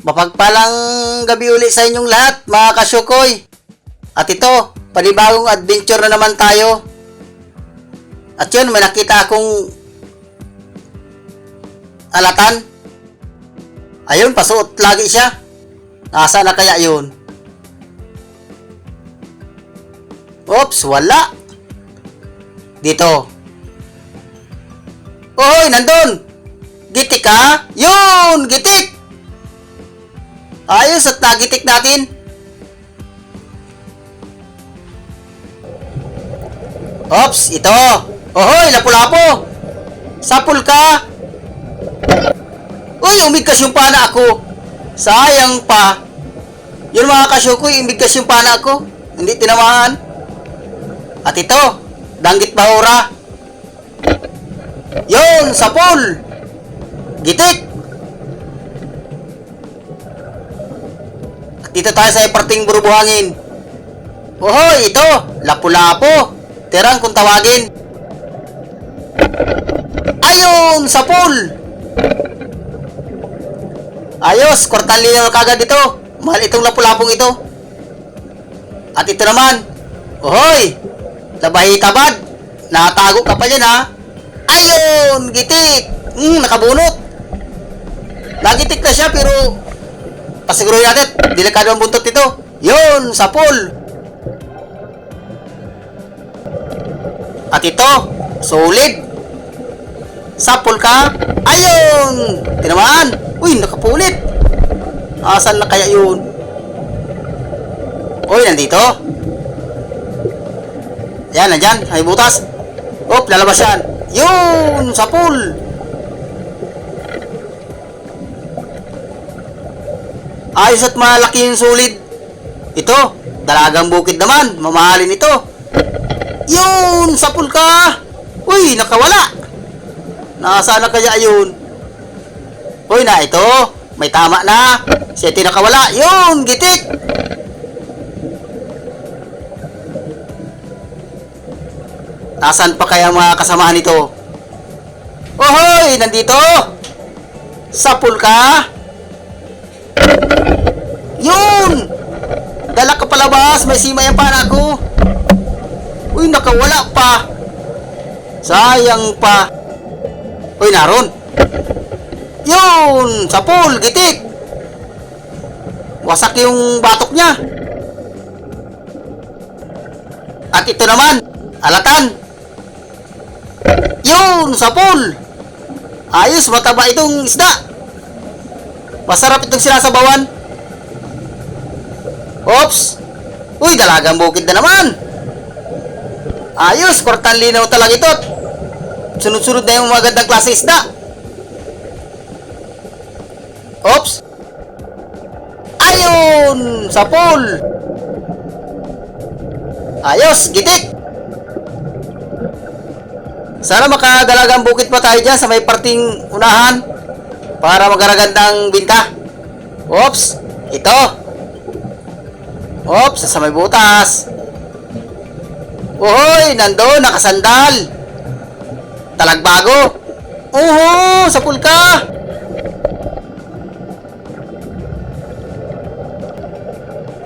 Mapagpalang gabi uli sa inyong lahat, mga kasyukoy. At ito, panibagong adventure na naman tayo. At yun, may nakita akong alatan. Ayun, pasuot lagi siya. Nasa na kaya yun? Oops, wala. Dito. Oy, nandun! Gitik ka? Yun! Gitik! Ayos at nagitik natin. Ops, ito. Ohoy, lapu-lapo. Sapul ka. Uy, umigkas yung pana ako. Sayang pa. Yun mga kasyukoy, umigkas yung pana ako. Hindi tinamaan. At ito, danggit bahura. Yun, sapul. Gitik. Dito tayo sa iparting burubuhangin. Ohoy, ito, lapu-lapo. Tirang kung tawagin. Ayun, sapul. Ayos, kwartal linaw kagad ito. Mahal itong lapu-lapong ito. At ito naman. Ohoy, labahi tabad. Natago ka pa dyan ha. Ayun, gitik. Hmm, nakabunot. Nagitik na siya pero pasiguruhin natin, delikado ang buntot nito. Yun, sapul. At ito, solid. Sapul ka. Ayun! Tinamaan. Uy, nakapulit. Asan na kaya yun? Uy, nandito. Yan, nandyan. Ay, butas. Op, lalabas yan. Yun! Sapul! Ayos at malaki yung solid. Ito, dalagang bukid naman. Mamahalin ito. Yun! Sapul ka! Uy, nakawala! Nasaan na kaya yun? Uy, na ito. May tama na. Siyete nakawala. Yun! Gitik! Nasaan pa kaya mga kasamahan nito? Ohoy! Nandito! Sapul ka! Yun! Dala ka palabas! May sima yung pana ko! Uy, nakawala pa! Sayang pa! Uy, naron! Yun! Sapul! Gitik! Wasak yung batok niya! At ito naman! Alatan! Yun! Sapul! Ayos! Mataba itong isda! Masarap itong sinasabawan! Oops! Uy! Dalagang bukid na naman! Ayos! Kwartan linaw talaga ito! Sunod-sunod na yung magandang klase isda! Oops! Ayun! Sapul! Ayos! Gitik! Sana makadalagang bukit pa tayo dyan sa may parting unahan para magaragandang binta. Oops! Ito! Oops! Sa may butas! Uhoy! Nandun! Nakasandal! Talagbago! Uho! Sa pulka!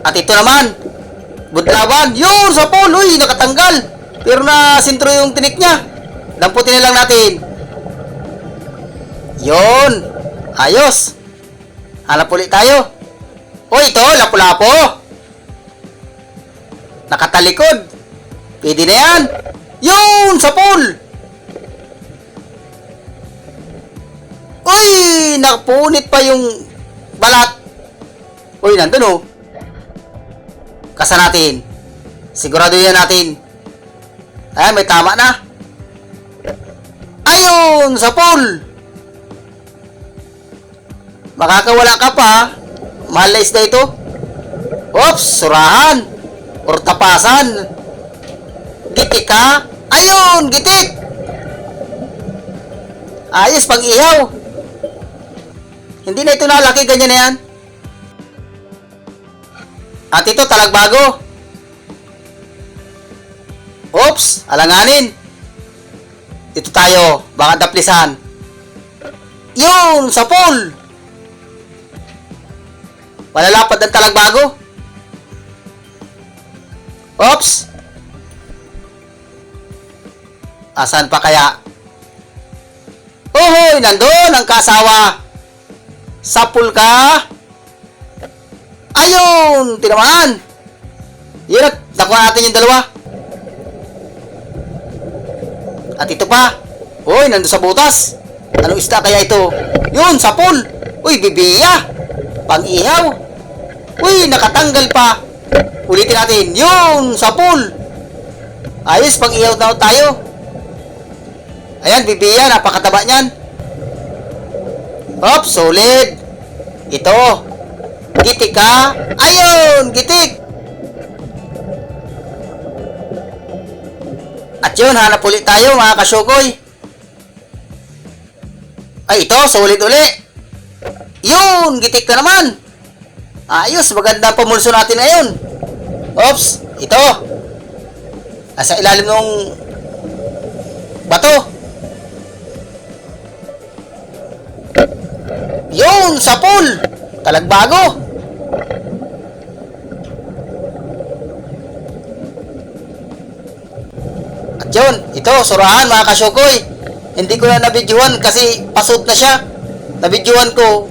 At ito naman! Budlawan! Yun! Sa pool! Uy! Nakatanggal! Pero na sintro yung tinik niya. Lamputin na lang natin. Yun! Ayos! Hanap ulit tayo. Uy! Ito! Lapu-lapo! Nakatalikod! Pwede na yan! Yun! Sa pool! Uy! Nakapunit pa yung balat. Uy, nandun oh. Kasa natin. Sigurado yan natin. Ayan, may tama na. Ayun! Sa pool! Makakawala ka pa. Mahal na isda ito. Oops! Surahan! Or tapasan. Gitik ka? Ayun! Gitik! Ayos, pang ihaw. Hindi na ito nalaki, ganyan na yan. At ito, talagbago. Oops, alanganin. Dito tayo, baka daplisan. Yun, sa pool. Malalapad ang talagbago. Oops! Asan pa kaya? Uhoy! Nandun ang kasawa! Sapul ka! Ayun! Tinamaan! Yun at nakuha natin yung dalawa. At ito pa. Uy, nandun sa butas. Anong isda kaya ito? Yun, sapul! Uy, bibiya! Pang-ihaw! Uy, nakatanggal pa! Ulitin natin. Yun, sapul! Ayos, pang-ihaw na tayo. Ayan, bibiya, napakataba niyan. Hop, solid. Ito. Gitik ka. Ayun, gitik. At yun, hanap ulit tayo mga kasyukoy. Ay, ito, solid uli. Yun, gitik ka naman. Ayos, maganda pamulso natin ngayon. Oops, ito. Nasa ilalim ng bato. Yun, sa pool. Talagbago. At yun, ito, surahan mga kasyukoy. Hindi ko na nabidyohan kasi pasod na siya. Nabidyohan ko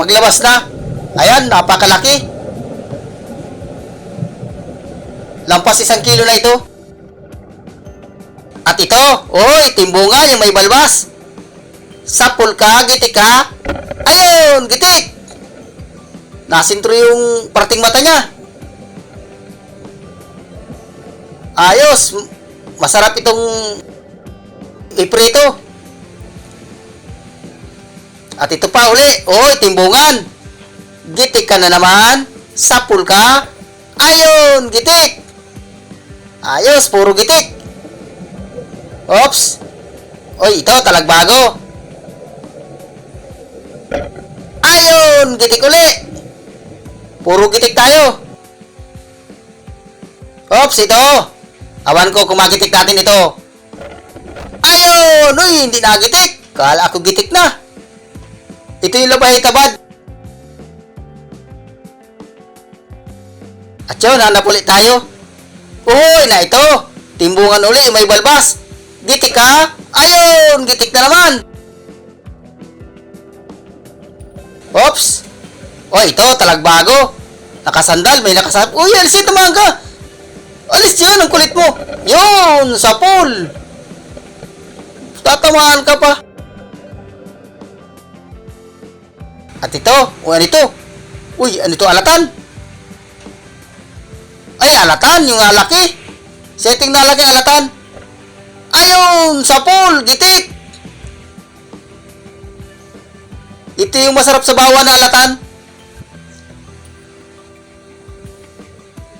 paglabas na. Ayan, napakalaki. Lampas isang kilo na ito. At ito, oy, timbunga yung may balbas. Sapul ka, gitik ka. Ayun, gitik. Nasintro yung parting mata niya. Ayos. Masarap itong iprito. At ito pa uli. Oy, timbungan. Gitik ka na naman. Sapul ka. Ayun, gitik. Ayos, puro gitik. Oops. Oy, ito, talagbago. Ayun, gitik uli. Puro gitik tayo. Oops, ito. Awan ko kung magitik natin ito. Ayun, uy, hindi na gitik. Kala ako gitik na. Ito yung labay tabad. At yun, hanap ulit tayo. Uy, na ito. Timbungan uli, may balbas. Gitik ka? Ayun, gitik na naman. Oops. Oh, ito, talagbago. Nakasandal, may nakasandal. Uy, alis ito mangga. Alis yan, ang kulit mo. Yun, sa pool. Tatamaan ka pa. At ito, o ano ito? Uy, ano ito, alatan? Alatan, yung alaki. Setting na laki, alatan. Ayun, sa pool, gitik. Ito yung masarap sa bawa na alatan.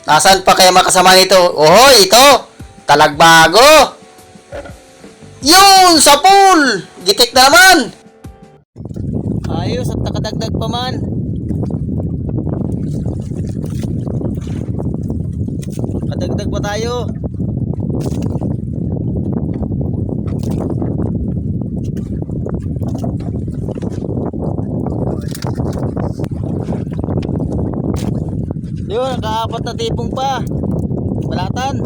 Nasaan pa kaya makasama nito? Ohoy, ito. Talagbago. Yun, sa pool. Gitik na naman. Ayos at nakadagdag pa man. Kadagdag pa tayo. Yun, nakaapat na tipong pa. Balatan.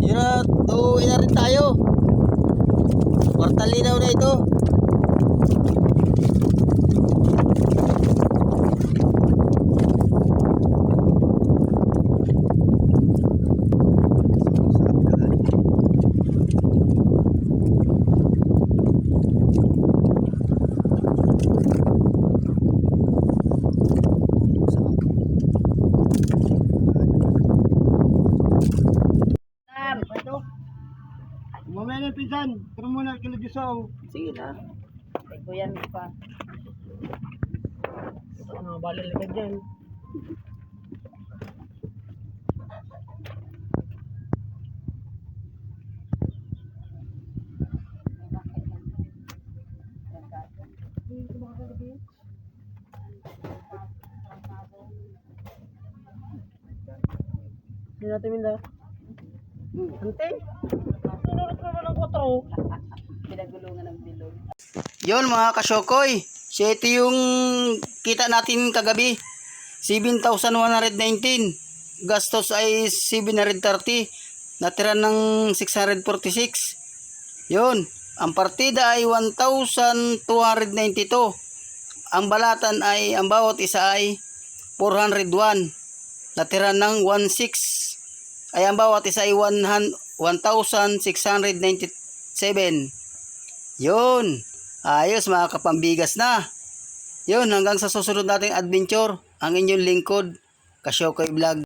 Yun na, tuuin na rin tayo. Kwartal linaw na ito. Pinsan, pero muna kilo Disaw. Sige na. Kuyan pa. Ito ang mga balal ka dyan. Hindi natin minda. Ante? Sinurot mo naman 4. Pinagulungan ng bilog. Yun mga kasyokoy. Siya ito yung kita natin kagabi. 7,119. Gastos ay 730. Natira ng 646. Yun. Ang partida ay 1,292. Ang balatan ay, ang bawat isa ay 401. Natira ng 16. Ay ang bawat isa ay 100 1,697. Yun. Ayos mga kapambigas na. Yun, hanggang sa susunod nating adventure, ang inyong lingkod, Kasyokoy Vlog.